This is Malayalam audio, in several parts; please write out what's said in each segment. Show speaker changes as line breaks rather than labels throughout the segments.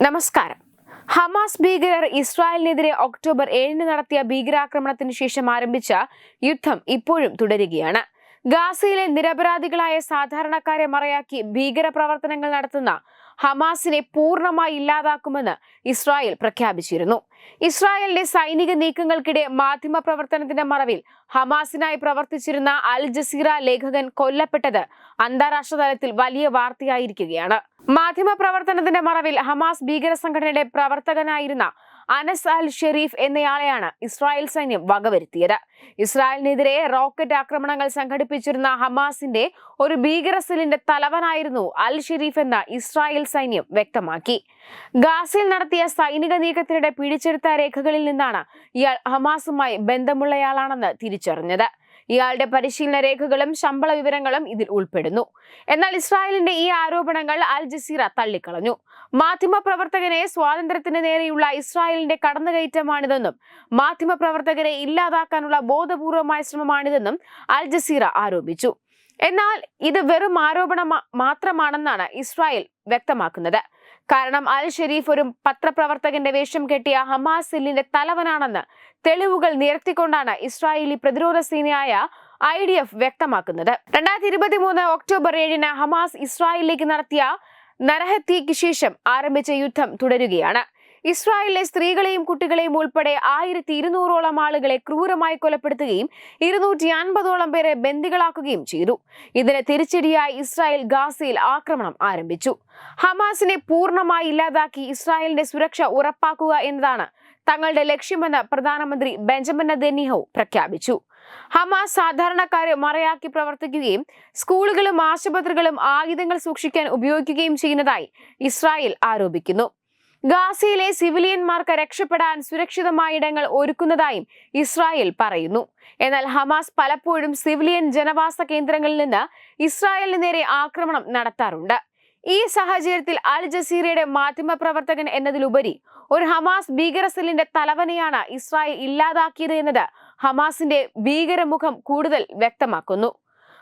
നമസ്കാരം. ഹമാസ് ഭീകരർ ഇസ്രായേലിനെതിരെ ഒക്ടോബർ ഏഴിന് നടത്തിയ ഭീകരാക്രമണത്തിന് ശേഷം ആരംഭിച്ച യുദ്ധം ഇപ്പോഴും തുടരുകയാണ്. ഗാസയിലെ നിരപരാധികളായ സാധാരണക്കാരെ മറയാക്കി ഭീകര പ്രവർത്തനങ്ങൾ നടത്തുന്ന ഹമാസിനെ പൂർണമായി ഇല്ലാതാക്കുമെന്ന് ഇസ്രായേൽ പ്രഖ്യാപിച്ചിരുന്നു. ഇസ്രായേലിന്റെ സൈനിക നീക്കങ്ങൾക്കിടെ മാധ്യമ പ്രവർത്തനത്തിന്റെ മറവിൽ ഹമാസിനായി പ്രവർത്തിച്ചിരുന്ന അൽ ജസീറ ലേഖകൻ കൊല്ലപ്പെട്ടത് അന്താരാഷ്ട്ര തലത്തിൽ വലിയ വാർത്തയായിരിക്കുകയാണ്. മാധ്യമ പ്രവർത്തനത്തിന്റെ മറവിൽ ഹമാസ് ഭീകര സംഘടനയുടെ പ്രവർത്തകനായിരുന്ന അനസ് അൽ ഷെരീഫ് എന്നയാളെയാണ് ഇസ്രായേൽ സൈന്യം വകവരുത്തിയത്. ഇസ്രായേലിനെതിരെ റോക്കറ്റ് ആക്രമണങ്ങൾ സംഘടിപ്പിച്ചിരുന്ന ഹമാസിന്റെ ഒരു ഭീകര സെല്ലിന്റെ തലവനായിരുന്നു അൽ ഷെരീഫ് എന്ന ഇസ്രായേൽ സൈന്യം വ്യക്തമാക്കി. ഗാസയിൽ നടത്തിയ സൈനിക നീക്കത്തിനിടെ പിടിച്ചെടുത്ത രേഖകളിൽ നിന്നാണ് ഇയാൾ ഹമാസുമായി ബന്ധമുള്ളയാളാണെന്ന് തിരിച്ചറിഞ്ഞത്. ഇയാളുടെ പരിശീലന രേഖകളും ശമ്പള വിവരങ്ങളും ഇതിൽ ഉൾപ്പെടുന്നു. എന്നാൽ ഇസ്രായേലിന്റെ ഈ ആരോപണങ്ങൾ അൽ ജസീറ തള്ളിക്കളഞ്ഞു. മാധ്യമ പ്രവർത്തകനെ സ്വാതന്ത്ര്യത്തിന് നേരെയുള്ള ഇസ്രായേലിന്റെ കടന്നുകയറ്റമാണിതെന്നും മാധ്യമപ്രവർത്തകരെ ഇല്ലാതാക്കാനുള്ള ബോധപൂർവമായ ശ്രമമാണിതെന്നും അൽ ജസീറ ആരോപിച്ചു. എന്നാൽ ഇത് വെറും ആരോപണം മാത്രമാണെന്നാണ് ഇസ്രായേൽ വ്യക്തമാക്കുന്നത്. കാരണം അൽ ഷെരീഫ് ഒരു പത്രപ്രവർത്തകന്റെ വേഷം കെട്ടിയ ഹമാസ് സെല്ലിന്റെ തലവനാണെന്ന് തെളിവുകൾ നിരത്തിക്കൊണ്ടാണ് ഇസ്രായേലി പ്രതിരോധ സേനയായ ഐ ഡി എഫ് വ്യക്തമാക്കുന്നത്. രണ്ടായിരത്തി ഇരുപത്തി മൂന്ന് ഒക്ടോബർ ഏഴിന് ഹമാസ് ഇസ്രായേലിലേക്ക് നടത്തിയ നരഹത്യയ്ക്ക് ശേഷം ആരംഭിച്ച യുദ്ധം തുടരുകയാണ്. ഇസ്രായേലിലെ സ്ത്രീകളെയും കുട്ടികളെയും ഉൾപ്പെടെ ആയിരത്തി ഇരുന്നൂറോളം ആളുകളെ ക്രൂരമായി കൊലപ്പെടുത്തുകയും ഇരുന്നൂറ്റി അൻപതോളം പേരെ ബന്ദികളാക്കുകയും ചെയ്തു. ഇതിന് തിരിച്ചടിയായി ഇസ്രായേൽ ഗാസയിൽ ആക്രമണം ആരംഭിച്ചു. ഹമാസിനെ പൂർണമായി ഇല്ലാതാക്കി ഇസ്രായേലിന്റെ സുരക്ഷ ഉറപ്പാക്കുക എന്നതാണ് തങ്ങളുടെ ലക്ഷ്യമെന്ന് പ്രധാനമന്ത്രി ബെഞ്ചമിൻ നെതന്യാഹു പ്രഖ്യാപിച്ചു. ഹമാസ് സാധാരണക്കാരെ മറയാക്കി പ്രവർത്തിക്കുകയും സ്കൂളുകളും ആശുപത്രികളും ആയുധങ്ങൾ സൂക്ഷിക്കാൻ ഉപയോഗിക്കുകയും ചെയ്യുന്നതായി ഇസ്രായേൽ ആരോപിക്കുന്നു. ഗാസയിലെ സിവിലിയന്മാർക്ക് രക്ഷപ്പെടാൻ സുരക്ഷിതമായ ഇടങ്ങൾ ഒരുക്കുന്നതായും ഇസ്രായേൽ പറയുന്നു. എന്നാൽ ഹമാസ് പലപ്പോഴും സിവിലിയൻ ജനവാസ കേന്ദ്രങ്ങളിൽ നിന്ന് ഇസ്രായേലിന് നേരെ ആക്രമണം നടത്താറുണ്ട്. ഈ സാഹചര്യത്തിൽ അൽ ജസീറയുടെ മാധ്യമ പ്രവർത്തകൻ എന്നതിലുപരി ഒരു ഹമാസ് ഭീകര സെല്ലിന്റെ തലവനെയാണ് ഇസ്രായേൽ ഇല്ലാതാക്കിയത് എന്നത് ഹമാസിന്റെ ഭീകരമുഖം കൂടുതൽ വ്യക്തമാക്കുന്നു.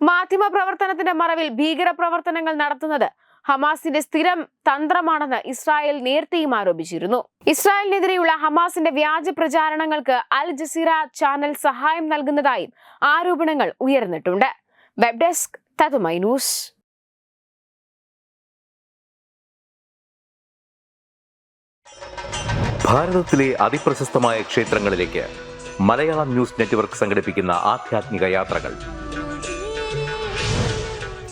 മാധ്യമ പ്രവർത്തനത്തിന്റെ മറവിൽ ഭീകര പ്രവർത്തനങ്ങൾ നടത്തുന്നത് ഹമാസിന്റെ സ്ഥിരം തന്ത്രമാണെന്ന് ഇസ്രായേൽ നേരത്തെയും ആരോപിച്ചിരുന്നു. ഇസ്രായേലിനെതിരെയുള്ള ഹമാസിന്റെ വ്യാജ പ്രചാരണങ്ങൾക്ക് അൽ ജസീറ ചാനൽ സഹായം നൽകുന്നതായും ആരോപണങ്ങൾ ഉയർന്നിട്ടുണ്ട്. വെബ് ഡെസ്ക് തതുമൈ ന്യൂസ്.
ഭാരതത്തിലെ അതിപ്രശസ്തമായ ക്ഷേത്രങ്ങളിലേക്ക് മലയാളം ന്യൂസ് നെറ്റ്വർക്ക് യാത്രകൾ.